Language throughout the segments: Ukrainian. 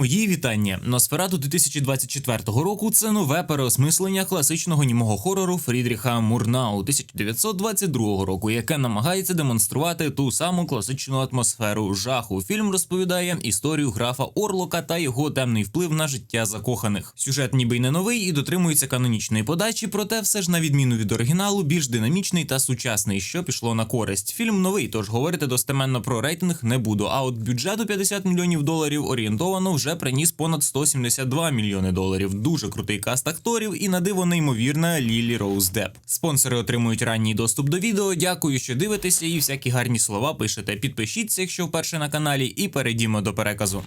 Мої вітання. Носферату 2024 року це нове переосмислення класичного німого хорору Фрідріха Мурнау 1922 року, яке намагається демонструвати ту саму класичну атмосферу жаху. Фільм розповідає історію графа Орлока та його темний вплив на життя закоханих. Сюжет ніби й не новий і дотримується канонічної подачі, проте все ж на відміну від оригіналу, більш динамічний та сучасний, що пішло на користь. Фільм новий, тож говорити достеменно про рейтинг не буду. А от бюджету 50 мільйонів доларів орієнтовано вже приніс понад 172 мільйони доларів. Дуже крутий каст акторів і на диво неймовірна Лілі Роуз Деп. Спонсори отримують ранній доступ до відео. Дякую, що дивитеся, і всякі гарні слова пишете. Підпишіться, якщо вперше на каналі, і перейдімо до переказу.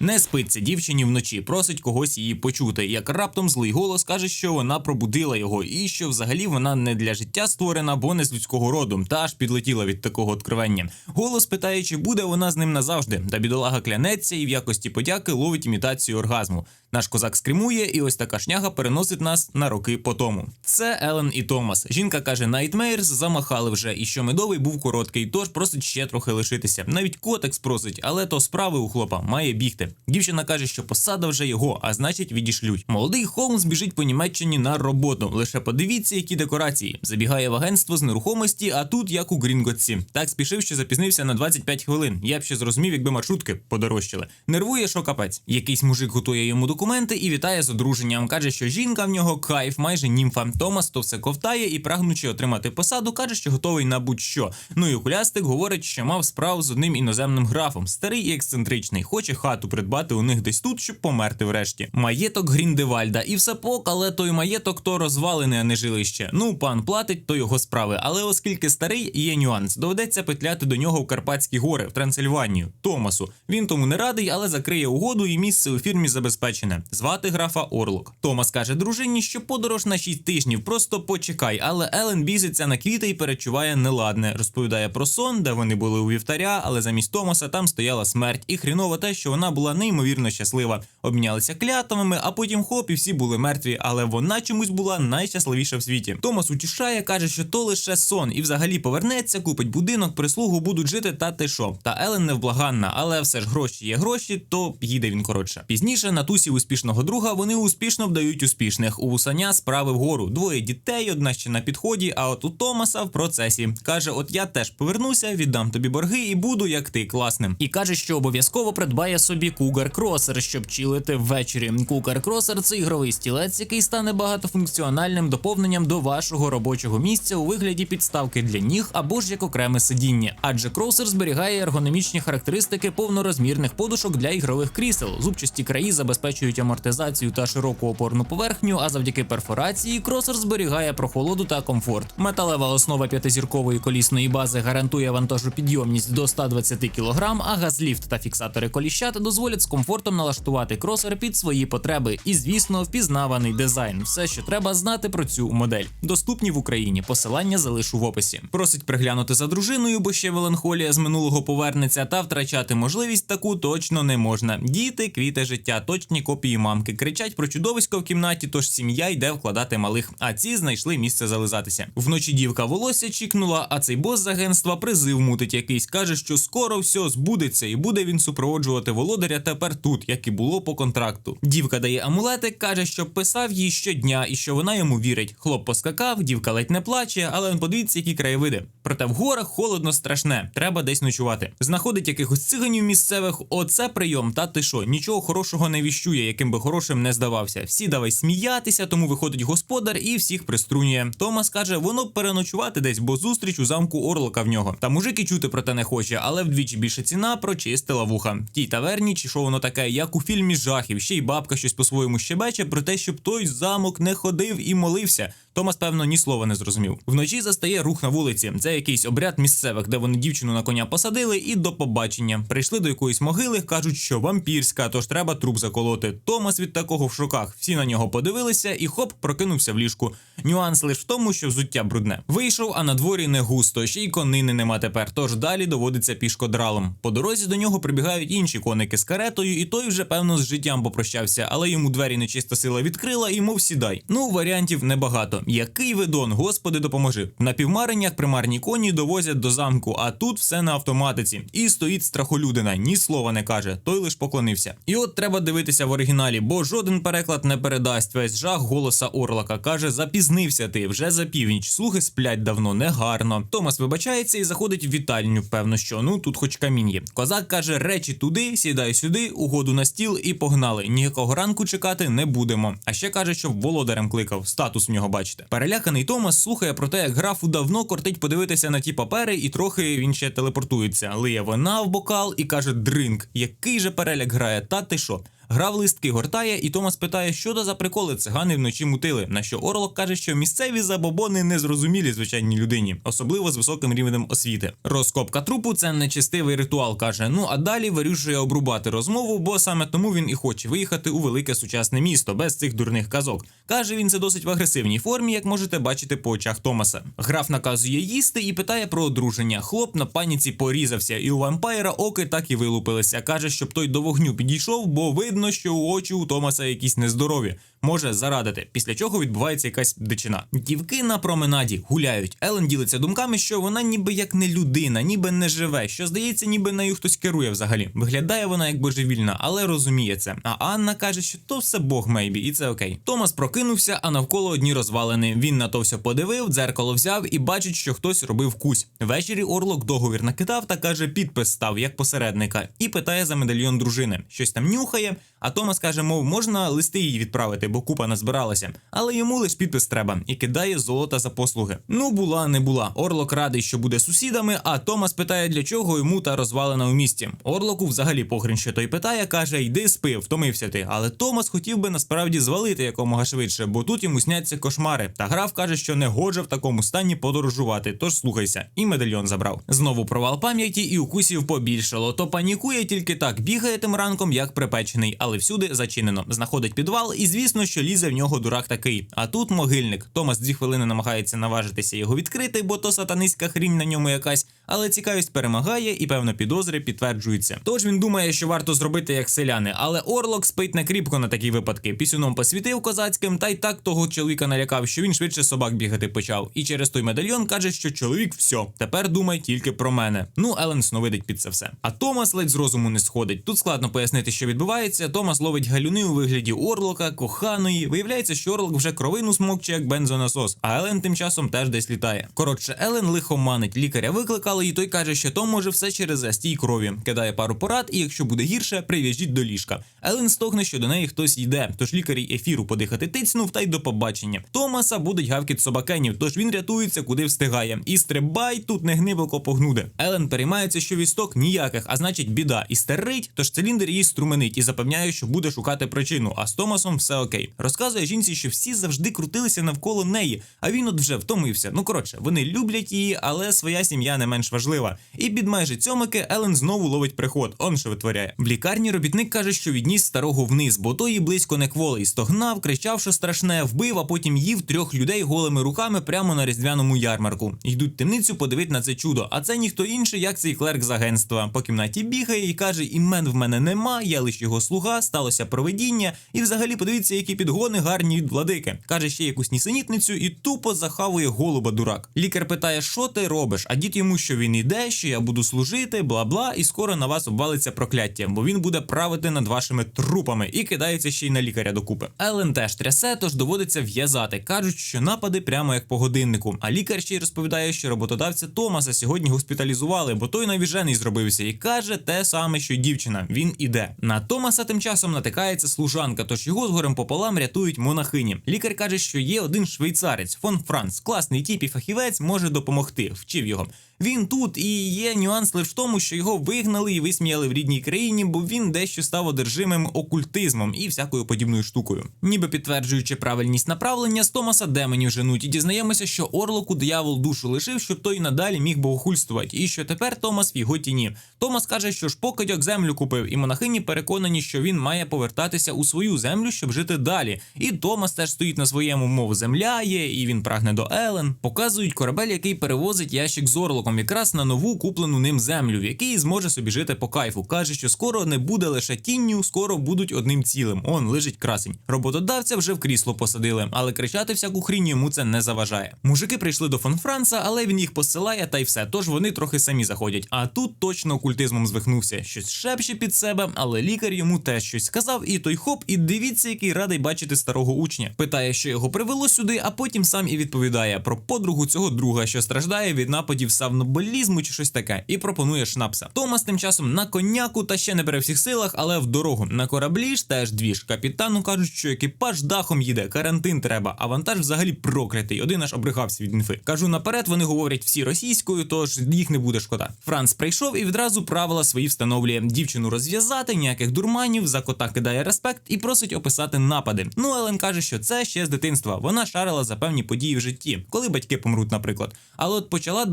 Не спиться дівчині вночі, просить когось її почути. Як раптом злий голос каже, що вона пробудила його, і що взагалі вона не для життя створена, бо не з людського роду, та аж підлетіла від такого откровення. Голос питає, чи буде вона з ним назавжди. Та бідолага клянеться і в якості подяки ловить імітацію оргазму. Наш козак скримує, і ось така шняга переносить нас на роки по тому. Це Елен і Томас. Жінка каже, Nightmares замахали вже, і що медовий був короткий, тож просить ще трохи лишитися. Навіть котекс просить, але то справи у хлопа має бігти. Дівчина каже, що посада вже його, а значить відішлють. Молодий Холмс біжить по Німеччині на роботу. Лише подивіться, які декорації. Забігає в агентство з нерухомості, а тут як у Грінготці. Так спішив, що запізнився на 25 хвилин. Я б ще зрозумів, якби маршрутки подорожчали. Нервує, що капець. Якийсь мужик готує йому документи і вітає з одруженням. Каже, що жінка в нього кайф, майже німфа. Томас то все ковтає і, прагнучи отримати посаду, каже, що готовий на будь-що. Ну і окулястик говорить, що мав справу з одним іноземним графом, старий і ексцентричний, хоче хату придбати у них десь тут, щоб померти врешті. Маєток Гріндевальда, і все пок, але той маєток то розвалене, а не жилище. Ну, пан платить, то його справи. Але оскільки старий є нюанс, доведеться петляти до нього в Карпатські гори, в Трансильванію, Томасу. Він тому не радий, але закриє угоду і місце у фірмі забезпечене. Звати графа Орлок. Томас каже дружині, що подорож на 6 тижнів, просто почекай. Але Елен бізиться на квіти і перечуває неладне. Розповідає про сон, де вони були у вівтаря, але замість Томаса там стояла смерть. І хріново те, що вона була неймовірно щаслива. Обмінялися клятвами, а потім хоп, і всі були мертві, але вона чомусь була найщасливіша в світі. Томас утішає, каже, що то лише сон, і взагалі повернеться, купить будинок, прислугу будуть жити та ти що. Та Елен невблаганна, але все ж гроші є гроші, то їде він коротше. Пізніше на тусі успішного друга вони успішно вдають успішних. У Усаня справи вгору. Двоє дітей, одна ще на підході. А от у Томаса в процесі каже: От я теж повернуся, віддам тобі борги і буду як ти класним. І каже, що обов'язково придбає собі Cougar Crosser, щоб чилити ввечері. Cougar Crosser – це ігровий стілець, який стане багатофункціональним доповненням до вашого робочого місця у вигляді підставки для ніг або ж як окреме сидіння. Адже Crosser зберігає ергономічні характеристики повнорозмірних подушок для ігрових крісел. Зубчасті краї забезпечують амортизацію та широку опорну поверхню, а завдяки перфорації кросер зберігає прохолоду та комфорт. Металева основа п'ятизіркової колісної бази гарантує вантажопідйомність до 120 кг, а газліфт та фіксатори коліщат дозволять з комфортом налаштувати кросер під свої потреби. І, звісно, впізнаваний дизайн. Все, що треба знати про цю модель. Доступні в Україні. Посилання залишу в описі. Просить приглянути за дружиною, бо ще меланхолія з минулого повернеться, та втрачати можливість таку точно не можна. Діти, квіти життя, точні копії мамки. Кричать про чудовисько в кімнаті, тож сім'я йде вкладати малих. А ці знайшли місце зализатися. Вночі дівка волосся чікнула, а цей бос з агентства призив мутить якийсь. каже, що скоро все збудеться, і буде він супроводжувати володаря тепер тут, як і було по контракту. Дівка дає амулетик, каже, що писав їй щодня і що вона йому вірить. Хлоп поскакав, дівка ледь не плаче, але подивіться, які краєвиди. Проте в горах холодно страшне, треба десь ночувати. Знаходить якихось циганів місцевих. Оце прийом, та ти що, нічого хорошого не віщує, яким би хорошим не здавався. Всі давай сміятися, тому виходить господар і всіх приструнює. Томас каже, воно переночувати десь, бо зустріч у замку Орлока в нього. Та мужик і чути про те не хоче, але вдвічі більше ціна прочистила вуха. Тій таверні, чи що воно таке, як у фільмі жахів, ще й бабка щось по-своєму щебече про те, щоб той замок не ходив і молився. Томас, певно, ні слова не зрозумів. Вночі застає рух на вулиці. Це якийсь обряд місцевих, де вони дівчину на коня посадили, і до побачення. Прийшли до якоїсь могили, кажуть, що вампірська, тож треба труп заколоти. Томас від такого в шоках. Всі на нього подивилися, і хоп, прокинувся в ліжку. Нюанс лише в тому, що взуття брудне. Вийшов, а на дворі не густо, ще й конини нема тепер. Тож далі доводиться пішкодралом. По дорозі до нього прибігають інші коники з каретою, і той вже певно з життям попрощався, але йому двері нечиста сила відкрила і мов сідай. Ну варіантів небагато. Який видон, господи, допоможи. На півмареннях примарні коні довозять до замку, а тут все на автоматиці. І стоїть страхолюдина, ні слова не каже, той лиш поклонився. І от треба дивитися в оригіналі, бо жоден переклад не передасть весь жах голоса Орлака. Каже: запізнився ти вже за північ. Слухи сплять давно, негарно. Томас вибачається і заходить в вітальню. Певно, що ну тут хоч камінь є. Козак каже: речі туди, сідай сюди, угоду на стіл і погнали. Ніякого ранку чекати не будемо. А ще каже, що володарем кликав. Статус в нього бачите. Переляканий Томас слухає про те, як графу давно кортить подивитися на ті папери, і трохи він ще телепортується. Лиє вона в бокал і каже: Дринк, який же переляк грає, та ти що? Грав листки гортає, і Томас питає, що то за приколи цигани вночі мутили. На що Орлок каже, що місцеві забобони незрозумілі звичайній людині, особливо з високим рівнем освіти. Розкопка трупу це нечистивий ритуал, каже. Ну а далі вирішує обрубати розмову, бо саме тому він і хоче виїхати у велике сучасне місто без цих дурних казок. Каже, він це досить в агресивній формі, як можете бачити по очах Томаса. Граф наказує їсти і питає про одруження. Хлоп на паніці порізався, і у вампайра оки так і вилупилися. Каже, щоб той до вогню підійшов, бо видно, що у очі у Томаса якісь нездорові. Може зарадити, після чого відбувається якась дичина. Дівки на променаді гуляють. Елен ділиться думками, що вона ніби як не людина, ніби не живе, що здається, ніби нею хтось керує взагалі. Виглядає вона як божевільна, але розуміє це. А Анна каже, що то все Бог мейбі, і це окей. Томас прокинувся, а навколо одні розвалини. Він на то все подивив, дзеркало взяв і бачить, що хтось робив кусь. Ввечері Орлок договір накидав та каже, підпис став як посередника, і питає за медальйон дружини. Щось там нюхає. А Томас каже, мов, можна листи їй відправити, бо купа назбиралася. Але йому лиш підпис треба і кидає золота за послуги. Ну була, не була. Орлок радий, що буде сусідами. А Томас питає, для чого йому та розвалена у місті. Орлоку взагалі похрін, що той питає, каже: йди спи, втомився ти. Але Томас хотів би насправді звалити якомога швидше, бо тут йому сняться кошмари. Та граф каже, що не гоже в такому стані подорожувати. Тож слухайся, і медальйон забрав. Знову провал пам'яті і укусів побільшало. То панікує тільки так, бігає тим ранком, як припечений, але всюди зачинено. Знаходить підвал, і звісно, що лізе в нього дурак такий. А тут могильник. Томас дві хвилини намагається наважитися його відкрити, бо то сатанистська хрінь на ньому якась. Але цікавість перемагає і певно підозри підтверджуються. Тож він думає, що варто зробити як селяни, але Орлок спить не кріпко на такі випадки. Пісюном посвітив козацьким, та й так того чоловіка налякав, що він швидше собак бігати почав. І через той медальйон каже, що чоловік все, тепер думай тільки про мене. Ну, Елен сновидить під це все. А Томас ледь з розуму не сходить. Тут складно пояснити, що відбувається. Томас ловить галюни у вигляді Орлока, коханої. Виявляється, що Орлок вже кровину смокче як бензонасос, а Елен тим часом теж десь літає. Коротше, Елен лихоманить. Лікаря викликали, і той каже, що то може все через застій крові. Кидає пару порад, і якщо буде гірше, прив'яжіть до ліжка. Елен стогне, що до неї хтось йде, тож лікарі ефіру подихати тицнув та й до побачення. Томаса будуть гавкіт собакенів, тож він рятується, куди встигає. І стрибай тут не гнивоко погнуде. Елен переймається, що вісток ніяких, а значить біда. І стерить, тож циліндр її струменить і запевняє, що буде шукати причину. А з Томасом все окей. Розказує жінці, що всі завжди крутилися навколо неї, а він от вже втомився. Ну коротше, вони люблять її, але своя сім'я не менш важлива. І під майже цьомики Елен знову ловить приход. Он що витворяє. В лікарні робітник каже, що відніс старого вниз, бо той її близько не кволий. Стогнав, кричав, що страшне, вбив, а потім їв трьох людей голими руками прямо на різдвяному ярмарку. Йдуть в темницю, подивить на це чудо. А це ніхто інший, як цей клерк з агентства. По кімнаті бігає і каже: імен в мене нема, я лише його слуга, сталося проведіння. І взагалі подивіться, які підгони гарні від владики. Каже ще якусь нісенітницю і тупо захавує голуба дурак. Лікар питає, що ти робиш? А дід йому, що він іде, що я буду служити, бла бла, і скоро на вас обвалиться прокляття, бо він буде правити над вашими трупами і кидається ще й на лікаря докупи. Елен теж трясе, тож доводиться в'язати. кажуть, що напади прямо як по годиннику. А лікар ще й розповідає, що роботодавця Томаса сьогодні госпіталізували, бо той навіжений зробився, і каже те саме, що й дівчина. Він іде. На Томаса тим часом натикається служанка, тож його згорем пополам рятують монахині. Лікар каже, що є один швейцарець, фон Франц, класний тіп і фахівець, може допомогти. Вчив його. Він тут і є нюанс лише в тому, що його вигнали і висміяли в рідній країні, бо він дещо став одержимим окультизмом і всякою подібною штукою. Ніби підтверджуючи правильність направлення, з Томаса демонів женуть і дізнаємося, що Орлоку диявол душу лишив, щоб той надалі міг богохульствувати, і що тепер Томас в його тіні. Томас каже, що ж покидьок землю купив, і монахині переконані, що він має повертатися у свою землю, щоб жити далі. І Томас теж стоїть на своєму, мов земля є, і він прагне до Елен. Показують корабель, який перевозить ящик з Орлоком. Орлоком якраз на нову куплену ним землю, в якій зможе собі жити по кайфу. Каже, що скоро не буде лише тінню, скоро будуть одним цілим. Он лежить красень. Роботодавця вже в крісло посадили, але кричати всяку хрінь йому це не заважає. Мужики прийшли до фон Франца, але він їх посилає та й все. Тож вони трохи самі заходять. А тут точно окультизмом звихнувся. Щось шепче під себе, але лікар йому теж щось сказав, і той хоп, і дивіться, який радий бачити старого учня. Питає, що його привело сюди, а потім сам і відповідає про подругу цього друга, що страждає від нападів савноболізму чи щось таке, і пропонує шнапса. Томас тим часом на коняку та ще не бере всіх силах, але в дорогу. На кораблі ж теж дві ж. Капітану кажуть, що екіпаж дахом їде, карантин треба, а вантаж взагалі проклятий. Один аж обригався від інфи. Кажу наперед, вони говорять всі російською, тож їх не буде шкода. Франц прийшов і відразу правила свої встановлює. Дівчину розв'язати, ніяких дурманів, за кота кидає респект і просить описати напади. Ну, Елен каже, що це ще з дитинства. Вона шарила за певні події в житті, коли батьки помруть, наприклад. Але от почала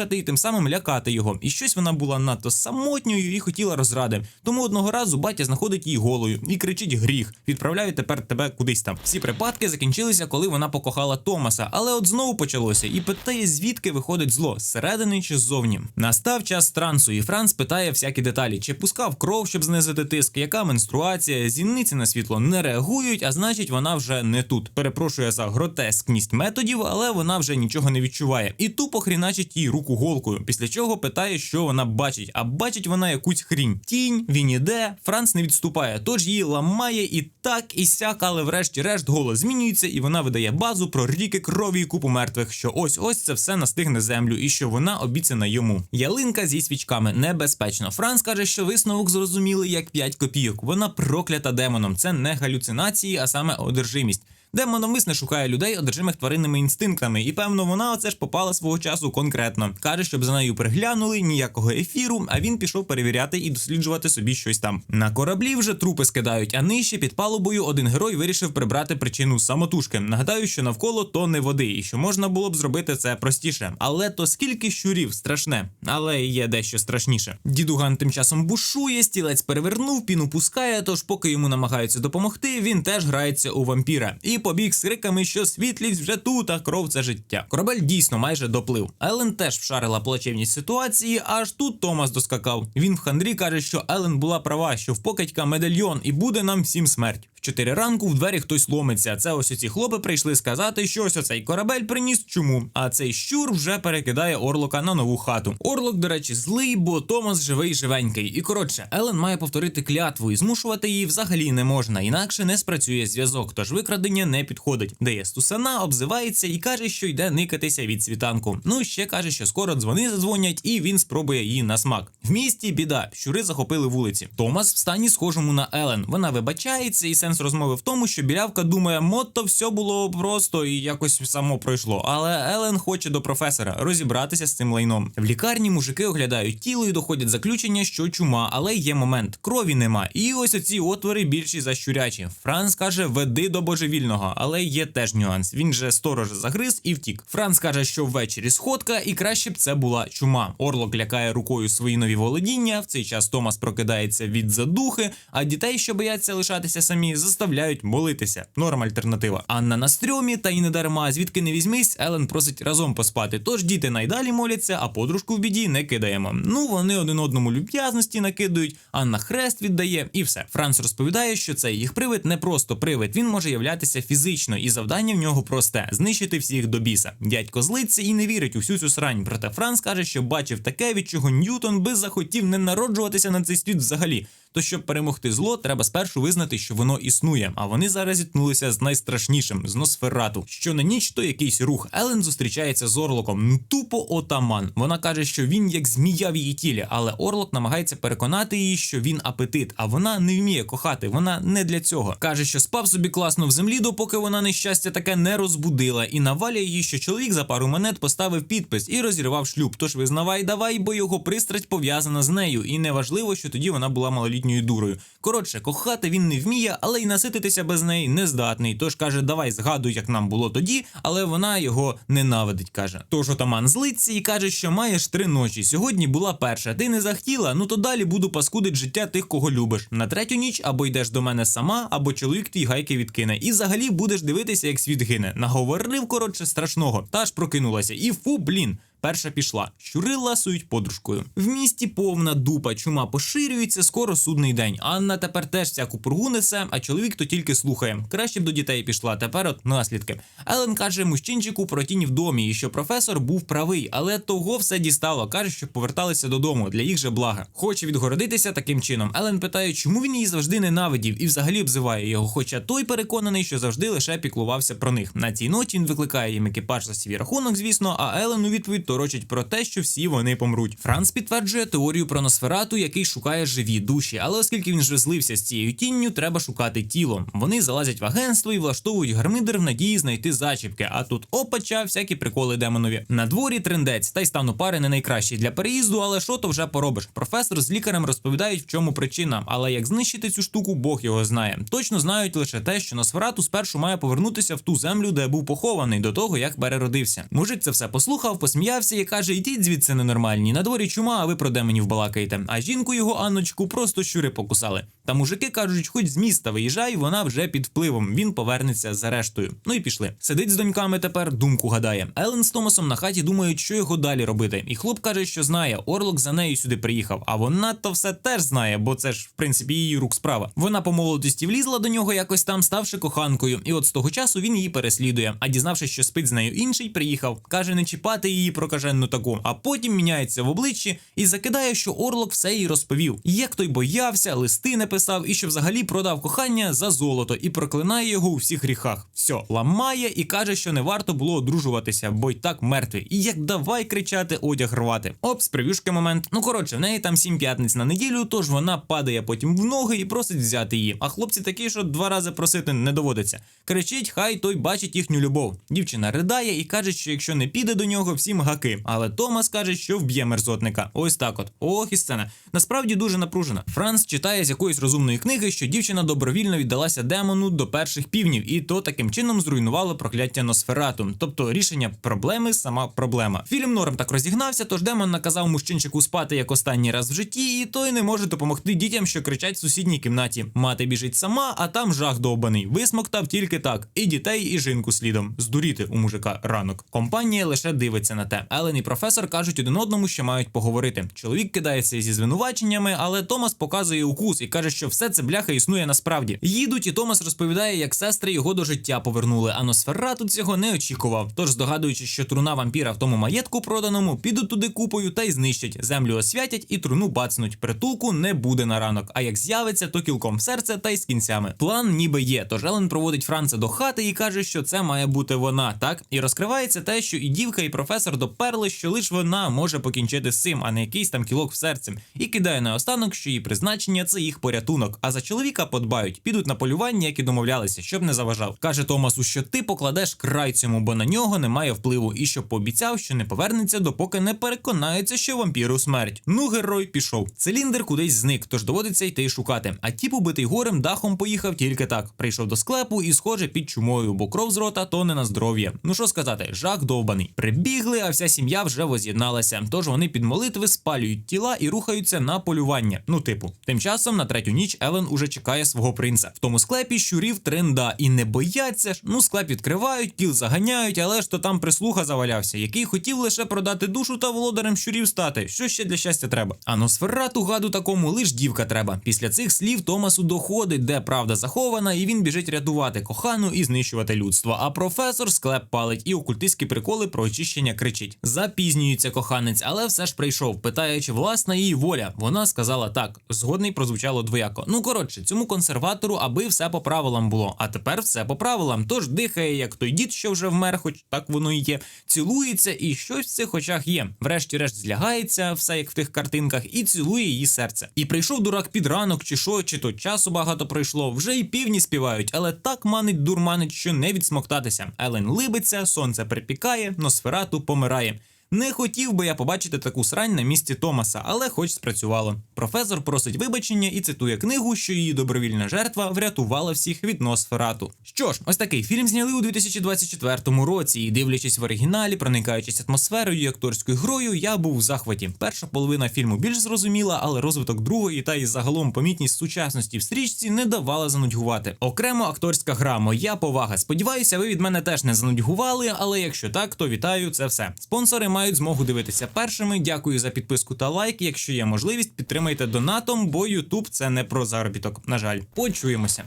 дорослішати і тим самим лякати його. І щось вона була надто самотньою і хотіла розради. Тому одного разу батя знаходить її голою і кричить гріх. Відправляю тепер тебе кудись там. Всі припадки закінчилися, коли вона покохала Томаса, але от знову почалося і питає, звідки виходить зло зсередини чи ззовні. Настав час трансу, і Франц питає всякі деталі: чи пускав кров, щоб знизити тиск, яка менструація, зіниці на світло не реагують, а значить, вона вже не тут. Перепрошує за гротескність методів, але вона вже нічого не відчуває. І тупо хріначить їй руку голкою. Після чого питає, що вона бачить. А бачить вона якусь хрінь. Тінь, він іде, Франц не відступає, тож її ламає і так, і сяк, але врешті-решт голос змінюється, і вона видає базу про ріки крові і купу мертвих. Що ось ось це все настигне землю, і що вона обіцяна йому. Ялинка зі свічками небезпечно. Франц каже, що висновок зрозумілий як 5 копійок. Вона проклята демоном. Це не галюцинації, а саме одержимість. Демон навмисне шукає людей, одержимих тваринними інстинктами, і певно, вона оце ж попала свого часу конкретно. Каже, щоб за нею приглянули ніякого ефіру, а він пішов перевіряти і досліджувати собі щось там. На кораблі вже трупи скидають, а нижче під палубою один герой вирішив прибрати причину самотужки. Нагадаю, що навколо тони води, і що можна було б зробити це простіше. Але то скільки щурів страшне, але є дещо страшніше. Дідуган тим часом бушує, стілець перевернув, піну пускає. Тож, поки йому намагаються допомогти, він теж грається у вампіра і побіг з криками, що світлість вже тут, а кров це життя. Корабель дійсно майже доплив. Елен теж вшарила плачевність ситуації, аж тут Томас доскакав. Він в хандрі каже, що Елен була права, що в покидька медальйон і буде нам всім смерть. 4 ранку в двері хтось ломиться. Це ось оці хлопи прийшли сказати, що ось оцей корабель приніс чуму. А цей щур вже перекидає Орлока на нову хату. Орлок, до речі, злий, бо Томас живий живенький. І коротше, Елен має повторити клятву і змушувати її взагалі не можна, інакше не спрацює зв'язок, тож викрадення не підходить. Дає стусана, обзивається і каже, що йде никатися від світанку. Ну ще каже, що скоро дзвони задзвонять, і він спробує її на смак. В місті біда, щури захопили вулиці. Томас в стані схожому на Елен. Вона вибачається, і сенс розмови в тому, що білявка думає, мотто все було просто і якось само пройшло. Але Елен хоче до професора розібратися з цим лайном. В лікарні мужики оглядають тіло і доходять заключення, що чума, але є момент, крові нема. І ось оці отвори більші за щурячі. Франц каже, веди до божевільного, але є теж нюанс. Він же сторожа загриз і втік. Франц каже, що ввечері сходка, і краще б це була чума. Орлок лякає рукою свої нові володіння. В цей час Томас прокидається від задухи, а дітей, що бояться лишатися самі, заставляють молитися. Норм альтернатива. Анна на стрьомі, та й не дарма, звідки не візьмись, Елен просить разом поспати. Тож діти найдалі моляться, а подружку в біді не кидаємо. Ну вони один одному люб'язності накидують. Анна хрест віддає, і все. Франц розповідає, що цей їх привид не просто привид, він може являтися фізично, і завдання в нього просте знищити всіх до біса. Дядько злиться і не вірить у всю цю срань. Проте Франц каже, що бачив таке, від чого Ньютон би захотів не народжуватися на цей світ взагалі. То щоб перемогти зло, треба спершу визнати, що воно існує. А вони зараз зіткнулися з найстрашнішим з Носферату. Що на ніч, то якийсь рух. Елен зустрічається з Орлоком. Ну, Тупо отаман. Вона каже, що він як змія в її тілі, але Орлок намагається переконати її, що він апетит, а вона не вміє кохати. Вона не для цього. каже, що спав собі класно в землі, допоки вона нещастя таке не розбудила, і навалює її, що чоловік за пару монет поставив підпис і розірвав шлюб. Тож визнавай, давай, бо його пристрасть пов'язана з нею, і неважливо, що тоді вона була малолітньою дурою. Коротше, кохати він не вміє, але й насититися без неї не здатний. Тож каже, давай згадуй, як нам було тоді, але вона його ненавидить. каже. Тож отаман злиться і каже, що маєш три ночі. Сьогодні була перша. Ти не захотіла, ну то далі буду паскудить життя тих, кого любиш. На третю ніч або йдеш до мене сама, або чоловік твій гайки відкине. І взагалі будеш дивитися, як світ гине. Наговорив коротше страшного. Та ж прокинулася. І фу, блін. Перша пішла. Щури ласують подружкою. В місті повна дупа, чума поширюється, скоро судний день. Анна тепер теж всяку пургу несе, а чоловік то тільки слухає. Краще б до дітей пішла. Тепер от наслідки. Елен каже мужчинчику про тінь в домі, і що професор був правий, але того все дістало. каже, що поверталися додому для їх же блага. Хоче відгородитися таким чином. Елен питає, чому він її завжди ненавидів і взагалі обзиває його. Хоча той переконаний, що завжди лише піклувався про них. На цій ноті він викликає їм екіпаж за свій рахунок, звісно. А Елен у відповідь торочить про те, що всі вони помруть. Франц підтверджує теорію про Носферату, який шукає живі душі. Але оскільки він вже злився з цією тінню, треба шукати тіло. Вони залазять в агентство і влаштовують гармидер в надії знайти зачіпки. А тут опача, всякі приколи демонові. На дворі трендець, та й стану пари не найкращий для переїзду, але що то вже поробиш. Професор з лікарем розповідають, в чому причина. Але як знищити цю штуку, Бог його знає. Точно знають лише те, що Носферату спершу має повернутися в ту землю, де був похований, до того як переродився. Мужик це все послухав, посміявся і каже: Йдіть звідси ненормальні. На дворі чума, а ви про демонів балакаєте. А жінку його Анночку просто щури покусали. Та мужики кажуть, хоч з міста виїжджай, вона вже під впливом. Він повернеться за рештою. Ну і пішли. Сидить з доньками тепер, думку гадає. Елен з Томасом на хаті думають, що його далі робити. І хлоп каже, що знає, Орлок за нею сюди приїхав. А вона то все теж знає, бо це ж в принципі її рук справа. Вона по молодості влізла до нього якось там, ставши коханкою, і от з того часу він її переслідує. А дізнавшись, що спить з нею інший, приїхав, каже не чіпати її прокаженну таку. А потім міняється в обличчі і закидає, що Орлок все їй розповів. Як той боявся, листи не писав і що взагалі продав кохання за золото і проклинає його у всіх гріхах. Все ламає і каже, що не варто було одружуватися, бо й так мертвий. І як давай кричати, одяг рвати. Оп, з прев'юшки момент. Ну коротше, в неї там сім п'ятниць на неділю, тож вона падає потім в ноги і просить взяти її. А хлопці такі, що два рази просити не доводиться. Кричить, хай той бачить їхню любов. Дівчина ридає і каже, що якщо не піде до нього, всім гаки. Але Томас каже, що вб'є мерзотника. Ось так от. Ох, і сцена. Насправді дуже напружена. Франц читає з якоїсь розумної книги, що дівчина добровільно віддалася демону до перших півнів, і то таким чином зруйнувало прокляття Носферату. Тобто рішення проблеми сама проблема. Фільм норм так розігнався, тож демон наказав мужчинчику спати як останній раз в житті, і той не може допомогти дітям, що кричать в сусідній кімнаті. Мати біжить сама, а там жах довбаний. Висмоктав тільки так. І дітей, і жінку слідом. Здуріти у мужика ранок. Компанія лише дивиться на те. Елен і професор кажуть один одному, що мають поговорити. Чоловік кидається зі звинуваченнями, але Томас показує укус і каже, що все це бляха існує насправді. Їдуть, і Томас розповідає, як сестри його до життя повернули. А Носферату цього не очікував. Тож, здогадуючись, що труна вампіра в тому маєтку проданому, підуть туди купою та й знищать. Землю освятять і труну бацнуть. Притулку не буде на ранок. А як з'явиться, то кілком в серце та й з кінцями. План ніби є. Тож Елен проводить Франца до хати і каже, що це має бути вона, так? І розкривається те, що і дівка, і професор доперли, що лише вона може покінчити з цим, а не якийсь там кілок в серцем. І кидає наостанок, що її призначення це їх порятунок. А за чоловіка подбають, підуть на полювання, як і домовлялися, щоб не заважав. Каже Томасу, що ти покладеш край цьому, бо на нього немає впливу, і що пообіцяв, що не повернеться, допоки не переконається, що вампіру смерть. Ну, герой пішов. Циліндр кудись зник, тож доводиться йти шукати. А тіп, убитий горем, дахом поїхав тільки так. Прийшов до склепу і, схоже, під чумою, бо кров з рота то не на здоров'я. Ну що сказати, жах довбаний. Прибігли, а вся сім'я вже воз'єдналася. Тож вони під молитви спалюють тіла і рухаються на полювання. Ну, типу, тим часом на третю ніч Елен уже чекає свого принца. В тому склепі щурів тренда і не бояться ж. Ну, склеп відкривають, тіл заганяють, але ж то там прислуга завалявся, який хотів лише продати душу та володарем щурів стати. Що ще для щастя треба? А Носферату гаду такому лиш дівка треба. Після цих слів Томасу доходить, де правда захована, і він біжить рятувати кохану і знищувати людство. А професор склеп палить і окультистські приколи про очищення кричить. Запізнюється коханець, але все ж прийшов, питає, чи власна її воля. Вона сказала так. Згодний прозвучало двояко. Ну коротше, цьому консерватору, аби все по правилам було. А тепер все по правилам. Тож дихає, як той дід, що вже вмер, хоч так воно і є. Цілується, і щось в цих очах є. Врешті-решт злягається, все як в тих картинках, і цілує її серце. І прийшов дурак під ранок, чи що, чи то часу багато пройшло. Вже й півні співають, але так манить дурманить, що не відсмоктатися. Елен либиться, сонце припікає, носферату помирає. Не хотів би я побачити таку срань на місці Томаса, але хоч спрацювало. Професор просить вибачення і цитує книгу, що її добровільна жертва врятувала всіх від Носферату. Що ж, ось такий фільм зняли у 2024 році, і дивлячись в оригіналі, проникаючись атмосферою і акторською грою, я був в захваті. Перша половина фільму більш зрозуміла, але розвиток другої та й загалом помітність сучасності в стрічці не давала занудьгувати. Окремо акторська гра, моя повага. Сподіваюся, ви від мене теж не занудьгували, але якщо так, то вітаю це все. Спонсори мають змогу дивитися першими. Дякую за підписку та лайк. Якщо є можливість, підтримайте донатом, бо Ютуб це не про заробіток. На жаль, почуємося.